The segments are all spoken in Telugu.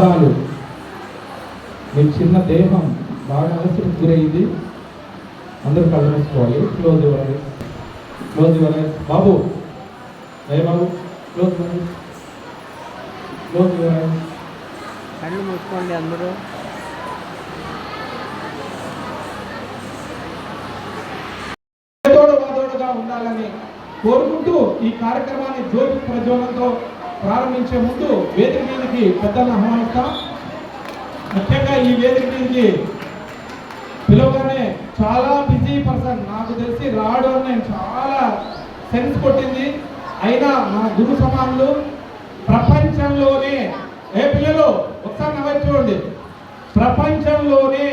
పాదాలు. మీ చిన్న దేహం బాగా అలసటకు గురయ్యింది అందరూ కళ్ళు మూసుకోవాలి. క్లోజ్ ఇవ్వాలి క్లోజ్ ఇవ్వాలి బాబు ఏ బాబు క్లోజ్ ఇవ్వాలి క్లోజ్ ఇవ్వాలి కళ్ళు మూసుకోండి అందరూ. ఉండాలని కోరుకుంటూ ఈ కార్యక్రమాన్ని జ్యోతి ప్రజ్వలంతో ప్రారంభించే ముందు వేదిక మీదకి పెద్దలను ఆహ్వానిస్తాం ముఖ్యంగా ఈ వేదిక మీదకి పిలవగానే చాలా బిజీ పర్సన్ నాకు తెలిసి రాడు అని నేను చాలా సెన్స్ కొట్టింది. అయినా మా గురు సమానులు ప్రపంచంలోనే ఏ పిల్లలు? ఒకసారి నవ్వు చూడండి. ప్రపంచంలోనే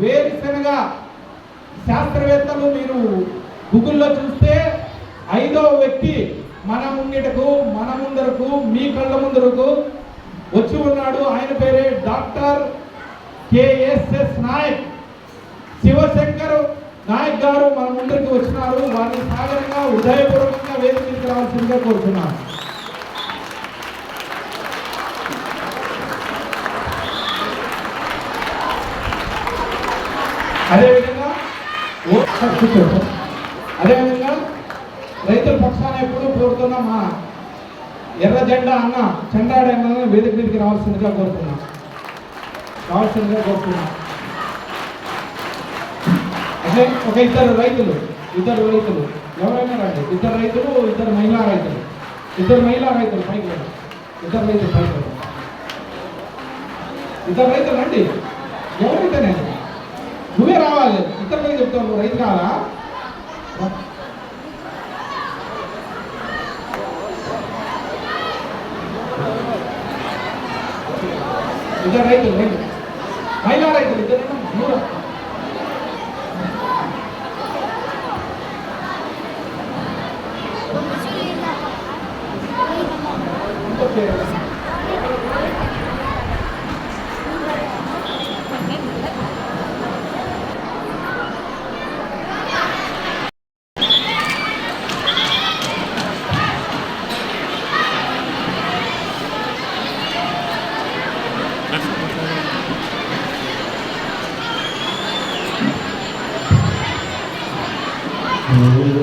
వేరుశనగ శాస్త్రవేత్తలు మీరు గూగుల్లో చూస్తే ఐదవ వ్యక్తి మన ముంగిటకు మన ముందరకు మీ కళ్ళ ముందరకు వచ్చి ఉన్నాడు ఆయన పేరే డాక్టర్ కేఎస్ఎస్ నాయక్. శివశంకర్ నాయక్ గారు మన ముందరికి వచ్చినారు. వారిని సాగరంగా హృదయపూర్వకంగా వేదిక మీదకి కోరుతున్నాను. అదేవిధంగా అదేవిధంగా రైతుల పక్షాన ఎప్పుడు కోరుతున్న మా ఎర్ర జెండా అన్న చెండాడ అన్న వేదిక మీదకి రావాల్సిందిగా కోరుతున్నాం. రావాల్సిందిగా కోరుతున్నాం. అదే ఒక ఇద్దరు రైతులు ఇద్దరు రైతులు. ఎవరైనా రండి. ఇద్దరు రైతులు ఇద్దరు మహిళా రైతులు. ఇద్దరు మహిళా రైతులు పైకి ఇద్దరు రైతులు పైకి ఇద్దరు రైతులు రండి. ఎవరైతేనే నువ్వే రావాలి. ఇద్దరు రైతు చెప్తావు నువ్వు రైతు కావాలా ఇద్దరు రైతులు రైతు మహిళా రైతులు ఇద్దరు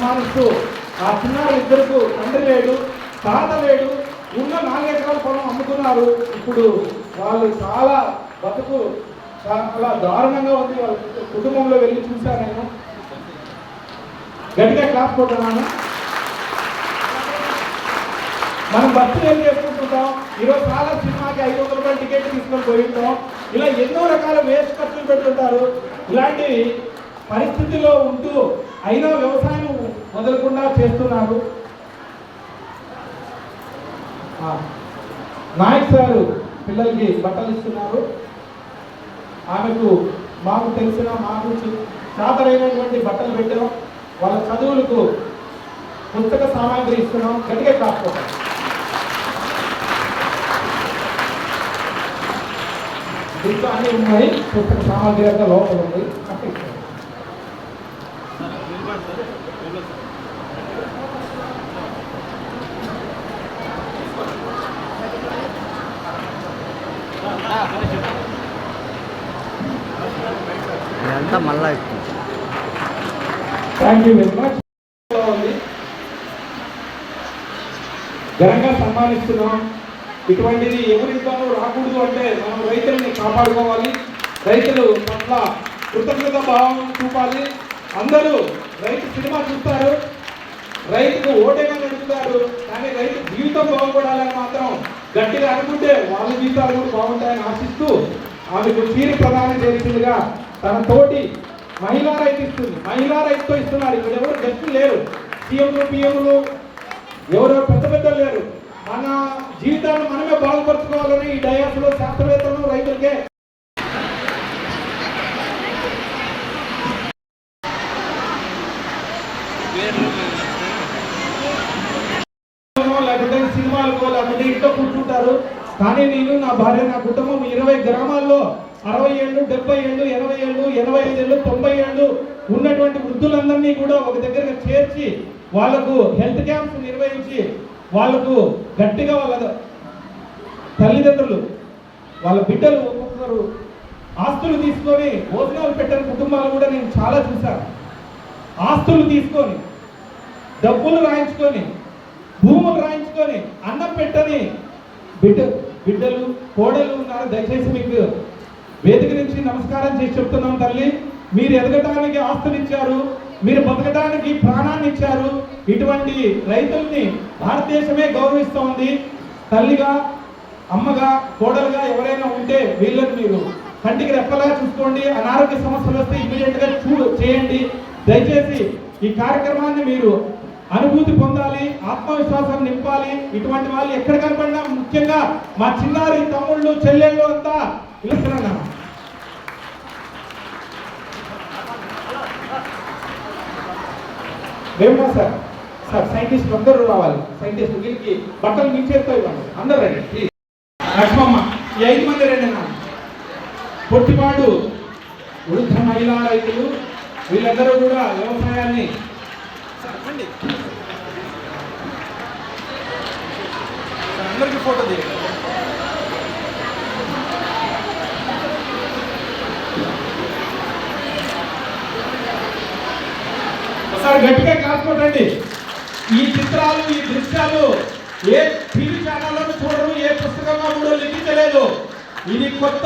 ఘనంగా ఆ చిన్నారి ఇద్దరికి తండ్రి లేడు తాత లేడు ఉన్న నాలుగెకరాల పొలం అమ్ముకున్నారు ఇప్పుడు వాళ్ళు చాలా బతుకు చాలా దారుణంగా ఉంది. వాళ్ళ కుటుంబంలో వెళ్ళి చూశాను నేను. గట్టిగా క్లాస్ కొట్టున్నాను మనం బస్సులు ఏం చేసుకుంటుంటాం? ఈరోజు చాలా సినిమాకి ఐదు వందల రూపాయలు టికెట్ తీసుకొని పోయి ఇలా ఎన్నో రకాల వేస్ట్ ఖర్చులు పెడుతుంటారు. ఇలాంటి పరిస్థితిలో ఉంటూ అయినా వ్యవసాయం వదలకుండా చేస్తున్నారు నాయక్ సారు పిల్లలకి బట్టలు ఇస్తున్నారు. ఆమెకు మాకు తెలిసిన మాకు చి- చాతరైనటువంటి బట్టలు పెట్టాం. వాళ్ళ చదువులకు పుస్తక సామాగ్రి ఇస్తున్నాం. గట్టిగా కాకపోతాం. దీంట్లో అన్నీ ఉన్నాయి. పుస్తక సామాగ్రి అంతా లోపల ఉంది. ఇదంతా మళ్ళా ఎక్కువ. ఘనంగా సన్మానిస్తున్నాం. ఇటువంటిది ఎవరితోనూ రాకూడదు అంటే మనం రైతుల్ని కాపాడుకోవాలి. రైతులు పట్ల కృతజ్ఞత భావం చూపాలి. అందరూ రైతు సినిమా చూస్తారు రైతుకు ఓటైనా నడుపుతారు కానీ రైతు జీవితం బాగుపడాలని మాత్రం గట్టిగా అనుకుంటే వాళ్ళ జీవితాలు కూడా బాగుంటాయని ఆశిస్తూ ఆమెకు తీరు ప్రదానం చేసిందిగా తన తోటి మహిళా రైతు ఇస్తుంది మహిళా రైతుతో ఇస్తున్నారు. ఇక్కడ ఎవరు గెస్టులు లేరు. సీఎంలు పిఎంలు ఎవరో పెద్ద పెద్ద లేరు. మన జీవితాన్ని మనమే బాగుపరచుకోవాలని ఈ డయాస్లో శాస్త్రవేత్తలు రైతులకే కానీ నేను నా భార్య నా కుటుంబం ఇరవై గ్రామాల్లో అరవై ఏళ్ళు డెబ్బై ఏళ్ళు ఎనభై ఏళ్ళు ఎనభై ఐదు ఏళ్ళు తొంభై ఏళ్ళు ఉన్నటువంటి వృద్ధులందరినీ కూడా ఒక దగ్గర చేర్చి వాళ్ళకు హెల్త్ క్యాంప్స్ నిర్వహించి వాళ్ళకు గట్టిగా వాళ్ళ తల్లిదండ్రులు వాళ్ళ బిడ్డలు ఒక్కొక్కరు ఆస్తులు తీసుకొని భోజనాలు పెట్టిన కుటుంబాలు కూడా నేను చాలా చూశాను. ఆస్తులు తీసుకొని డబ్బులు రాయించుకొని భూములు రాయించుకొని అన్నం పెట్టని బిడ్డ బిడ్డలు కోడలు ఉన్నారు. దయచేసి మీకు వేదిక నుంచి నమస్కారం చేసి చెప్తున్నాం తల్లి. మీరు ఎదగటానికి ఆస్తులు ఇచ్చారు మీరు బతకడానికి ప్రాణాన్ని ఇచ్చారు ఇటువంటి రైతుల్ని భారతదేశమే గౌరవిస్తోంది. తల్లిగా అమ్మగా కోడలుగా ఎవరైనా ఉంటే వీళ్ళని మీరు కంటికి రెప్పలా చూసుకోండి. అనారోగ్య సమస్యలు వస్తే ఇమీడియట్గా చూ చేయండి. దయచేసి ఈ కార్యక్రమాన్ని మీరు అనుభూతి పొందాలి ఆత్మవిశ్వాసం నింపాలి. ఇటువంటి వాళ్ళు ఎక్కడ కనపడినా ముఖ్యంగా మా చిన్నారి తమ్ముళ్ళు చెల్లెళ్ళు అంతా పిలుస్తున్నాను రేమో సార్? సార్ సైంటిస్ట్ అందరూ రావాలి. సైంటిస్ట్ వీళ్ళకి బట్టలు మీ చేతితో ఇవ్వండి. అందరూ రండి ప్లీజ్ లక్ష్మమ్మ ఈ ఐదు మంది రండి అన్న. పొట్టిపాడు వృద్ధ మహిళా రైతులు వీళ్ళందరూ కూడా వ్యవసాయాన్ని అందరికీ ఫోటో తీయండి. ఒకసారి గట్టిగా క్లాస్ కొట్టండి. ఈ చిత్రాలు ఈ దృశ్యాలు ఏ టీవీ ఛానల్లో చూడరు ఏ పుస్తకంలో కూడా లిఖించలేదు. ఇది కొత్త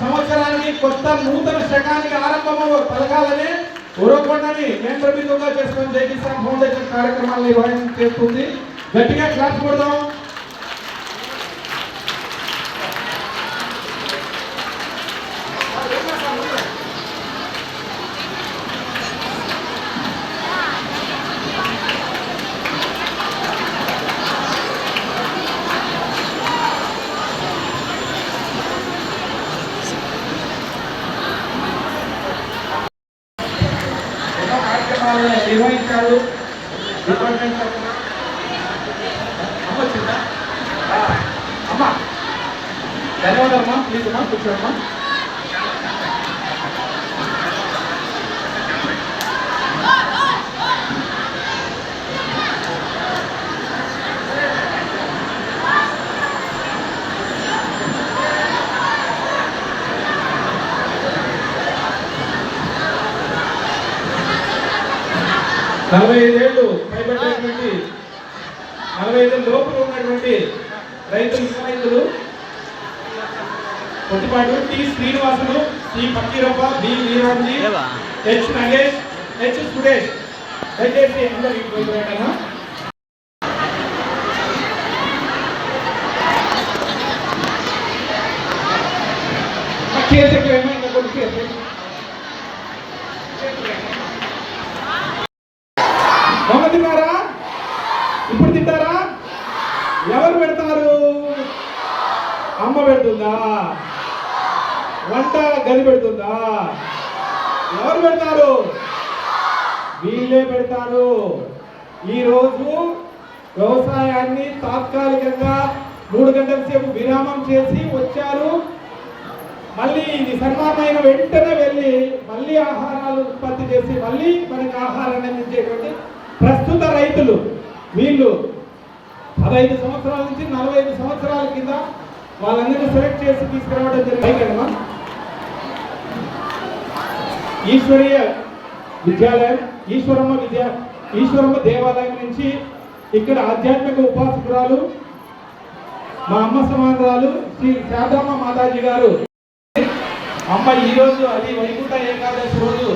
సంవత్సరానికి కొత్త నూతన శకానికి ఆరంభం పలకాలనే ఉరవకొండని కేంద్ర బిందువుగా చేసుకుని జై ఫౌండేషన్ కార్యక్రమాలు నిర్వహించేస్తుంది. గట్టిగా క్లాస్ కొడదాం ఎన్నో కార్యక్రమాలను నిర్వహించారు డిపార్ట్మెంట్ తరఫున. అమ్మ వచ్చిందా ఆ, అమ్మ ధన్యవాదాలమ్మా ప్లీజ్ అమ్మా కూర్చోమ్మా. నలభై ఐదేళ్ళు పైబడినటువంటి నలభై ఐదు లోపల ఉన్నటువంటి రైతులు యువ కొద్దిపాటు T. Srinivasulu C Pakkirappa B. Veeranji? H. Nagesh H. Suresh. దయచేసి అందరికి మొన్న తిన్నారా? ఇప్పుడు తింటారా? ఎవరు పెడతారు? అమ్మ పెడుతుందా? వంట గది పెడుతుందా? ఎవరు పెడతారు? వీళ్ళే పెడతారు. ఈరోజు వ్యవసాయాన్ని తాత్కాలికంగా మూడు గంటల సేపు విరామం చేసి వచ్చారు. మళ్ళీ ఇది సన్మానమైన వెంటనే వెళ్ళి మళ్ళీ ఆహారాలు ఉత్పత్తి చేసి మళ్ళీ మనకి ఆహారాన్ని అందించేటువంటి ప్రస్తుత రైతులు వీళ్ళు. పదహైదు సంవత్సరాల నుంచి నలభై ఐదు సంవత్సరాల కింద వాళ్ళందరినీ సెలెక్ట్ చేసి తీసుకురావడం జరిగింది కదమ్మా ఈశ్వరీయ విద్యాలయం ఈశ్వరమ్మ విద్యా ఈశ్వరమ్మ దేవాలయం నుంచి ఇక్కడ ఆధ్యాత్మిక ఉపాసకురాలు మా అమ్మ సమానరాలు శ్రీ శారదమ్మ మాతాజీ గారు. అమ్మ ఈ రోజు అది వైకుంఠ ఏకాదశి రోజు.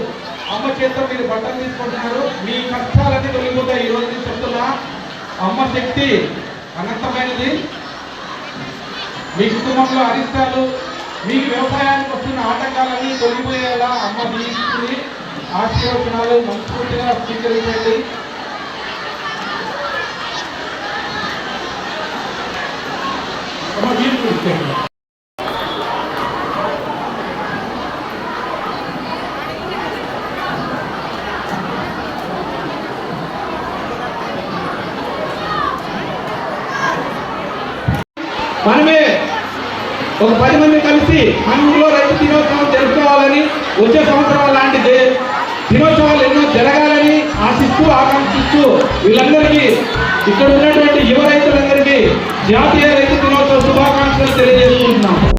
అమ్మ చేత మీరు బట్టలు తీసుకుంటున్నారు. మీ కష్టాలన్నీ తొలగిపోతాయి ఈ రోజు నేను చెప్తున్నా. అమ్మ శక్తి అనంతమైనది. మీ కుటుంబంలో అరిష్టాలు మీకు వ్యవసాయానికి వస్తున్న ఆటంకాలన్నీ తొలగిపోయేలా అమ్మ దీవిస్తుంది ఆశీర్వచనాలు మనస్ఫూర్తిగా స్వీకరించండి అమ్మ దీవిస్తుంది మనమే ఒక పది మంది కలిసి అందులో రైతు దినోత్సవం జరుపుకోవాలని వచ్చే సంవత్సరం లాంటి దినోత్సవాలు ఎన్నో జరగాలని ఆశిస్తూ ఆకాంక్షిస్తూ వీళ్ళందరికీ ఇక్కడ ఉన్నటువంటి యువ రైతులందరికీ జాతీయ రైతు దినోత్సవ శుభాకాంక్షలు తెలియజేస్తున్నాం